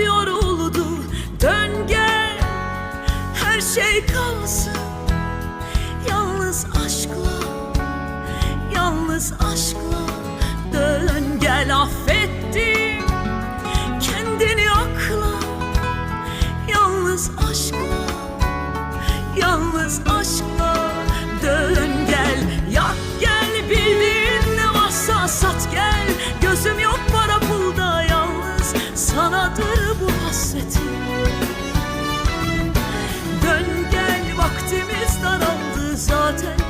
yoruldu. Dön gel her şey kalsın. Yalnız aşkla Yalnız aşk Sanadır bu hasretim Dön gel vaktimiz daraldı zaten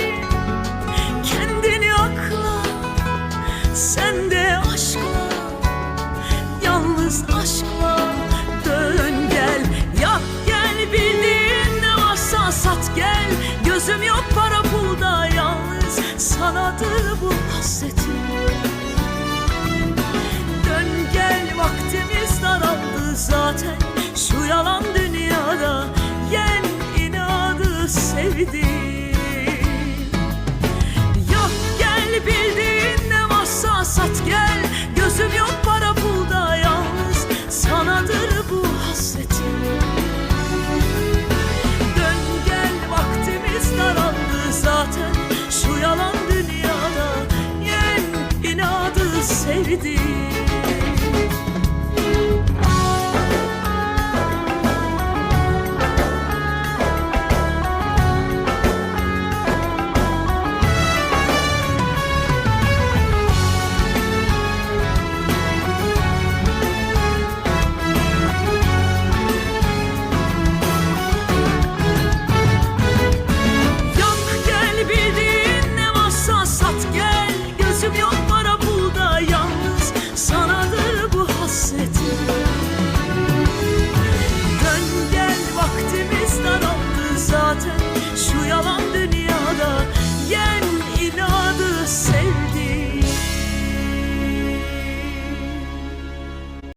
sevdim. Yok gel bildiğin ne varsa sat gel. Gözüm yok para pulda yalnız. Sanadır bu hasretim. Dön gel vaktimiz daraldı zaten. Şu yalan dünyada yen inadı sevdim zaten. Şu yalan dünya